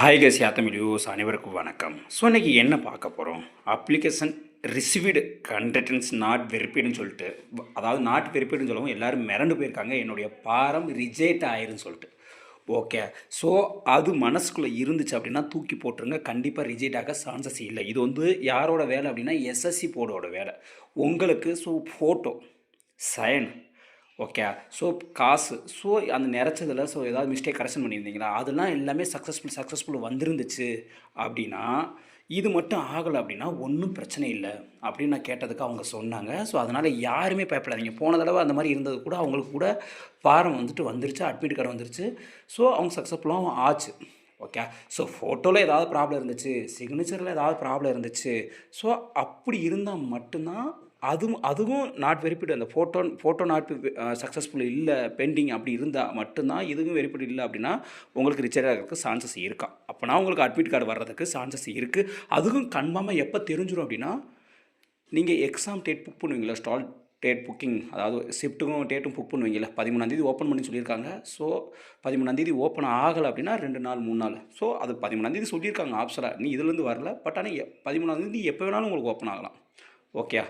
Hi கஸ் யாத்தமிழ் use அனைவருக்கும் வணக்கம். ஸோ இன்றைக்கி என்ன பார்க்க போகிறோம் அப்ளிகேஷன் ரிசீவ்டு கண்டென்ட்ஸ் நாட் வெரிஃபைடுன்னு சொல்லிட்டு அதாவது நாட் வெரிஃபைடுன்னு சொல்லவும் எல்லோரும் மிரண்டு போயிருக்காங்க. என்னுடைய பாரம் ரிஜெக்ட் ஆயிருன்னு சொல்லிட்டு. ஓகே ஸோ அது மனசுக்குள்ளே இருந்துச்சு அப்படின்னா தூக்கி போட்டுருங்க. கண்டிப்பாக ரிஜெக்ட் ஆக சான்சஸ் இல்லை. இது வந்து யாரோட வேலை அப்படின்னா எஸ்எஸ்சி போர்டோட வேலை. உங்களுக்கு so photo sign okay so காசு ஸோ அந்த நிறச்சதில் ஸோ ஏதாவது மிஸ்டேக் கரெக்ஷன் பண்ணியிருந்தீங்களா? அதெல்லாம் எல்லாமே சக்ஸஸ்ஃபுல் சக்ஸஸ்ஃபுல் வந்துருந்துச்சு அப்படின்னா இது மட்டும் ஆகலை அப்படின்னா ஒன்றும் பிரச்சனை இல்லை அப்படின்னு நான் கேட்டதுக்கு அவங்க சொன்னாங்க. ஸோ அதனால் யாருமே பயப்படாதீங்க. போன தடவை அந்த மாதிரி இருந்தது கூட அவங்களுக்கு கூட ஃபாரம் வந்துட்டு வந்துருச்சு அட்மிட் கார்டு வந்துருச்சு. ஸோ அவங்க சக்ஸஸ்ஃபுல்லாகவும் ஆச்சு. ஓகே ஸோ ஃபோட்டோவில் ஏதாவது ப்ராப்ளம் இருந்துச்சு சிக்னேச்சரில் ஏதாவது ப்ராப்ளம் இருந்துச்சு. ஸோ அப்படி இருந்தால் மட்டும்தான் அதுவும் அதுவும் நாட் வெரிஃபிட் அந்த ஃபோட்டோ ஃபோட்டோ நாட் சக்ஸஸ்ஃபுல் இல்லை பெண்டிங் அப்படி இருந்தால் மட்டும்தான் இதுவும் வெரிபிட் இல்லை அப்படின்னா உங்களுக்கு ரிச்சர் ஆகிறதுக்கு சான்சஸ் இருக்கா? அப்போனா உங்களுக்கு அட்மிட் கார்டு வர்றதுக்கு சான்சஸ் இருக்குது அதுவும் கன்ஃபார்மாக எப்போ தெரிஞ்சிடும் அப்படின்னா நீங்கள் எக்ஸாம் டேட் புக் பண்ணுவீங்களா ஸ்டால் டேட் புக்கிங் அதாவது ஷிஃப்ட்டுக்கும் டேட்டும் புக் பண்ணுவீங்களா பதிமூணாந்தேதி ஓப்பன் பண்ணி சொல்லியிருக்காங்க. ஸோ பதிமூணாந்தேதி ஓப்பன் ஆகலை அப்படின்னா ரெண்டு நாள் மூணு நாள். ஸோ அது பதிமூணாந்தேதி சொல்லியிருக்காங்க ஆப்ஷனாக நீ இதுலேருந்து வரல பட் ஆனால் பதிமூணாந்தேதி எப்போ வேணாலும் உங்களுக்கு ஓப்பன் ஆகலாம். ஓகே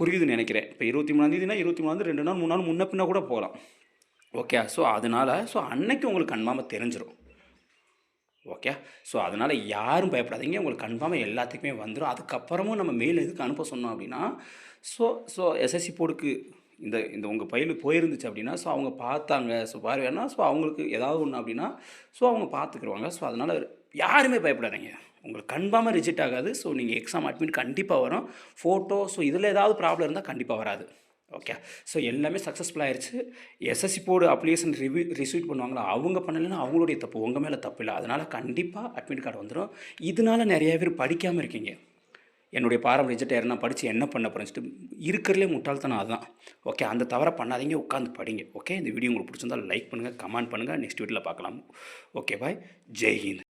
புரியுதுன்னு நினைக்கிறேன். இப்போ இருபத்தி மூணாந்தேதினா இருபத்தி மூணாந்து ரெண்டு நாள் மூணு நாள் முன்ன பின்ன கூட போகலாம். ஓகே ஸோ அதனால் ஸோ அன்னைக்கு உங்களுக்கு கன்ஃபார்மாக தெரிஞ்சிடும் ஓகே ஸோ அதனால் யாரும் பயப்படாதீங்க. உங்களுக்கு கன்ஃபார்மாக எல்லாத்துக்குமே வந்துடும் அதுக்கப்புறமும் நம்ம மெயில் எதுக்கு அனுப்ப சொன்னோம் அப்படின்னா ஸோ ஸோ எஸ்எஸ்சி போர்டுக்கு இந்த இந்த உங்கள் பையில் போயிருந்துச்சு அப்படின்னா ஸோ அவங்க பார்த்தாங்க. ஸோ பார்வையானா ஸோ அவங்களுக்கு ஏதாவது ஒன்று அப்படின்னா ஸோ அவங்க பார்த்துக்குருவாங்க. ஸோ அதனால் யாருமே பயப்படாதீங்க. உங்களுக்கு கன்ஃபார்மாக ரிஜெக்ட் ஆகாது. ஸோ நீங்கள் எக்ஸாம் அட்மிட் கண்டிப்பாக வரும். ஃபோட்டோ ஸோ இதில் ஏதாவது ப்ராப்ளம் இருந்தால் கண்டிப்பாக வராது. ஓகே ஸோ எல்லாமே சக்ஸஸ்ஃபுல் ஆயிடுச்சு SSC board application review receive பண்ணுவாங்களா? அவங்க பண்ணலைன்னா அவங்களுடைய தப்பு. உங்கள் மேலே தப்பு இல்லை. அதனால் கண்டிப்பாக அட்மிட் கார்டு வந்துடும் இதனால் நிறைய பேர் படிக்காமல் இருக்கீங்க. என்னுடைய பாரம்பரிய ரிஜெக்ட் ஆயிருந்தா படித்து என்ன பண்ண போகிறேன் இருக்கிறதுலே முட்டாள்தனம் அதுதான். ஓகே அந்த தவறை பண்ணாதீங்க உட்காந்து படிங்க. ஓகே இந்த வீடியோ உங்களுக்கு பிடிச்சிருந்தால் லைக் பண்ணுங்கள் கமெண்ட் பண்ணுங்கள் நெக்ஸ்ட் வீட்டில் பார்க்கலாம். Okay bye Jai Hind.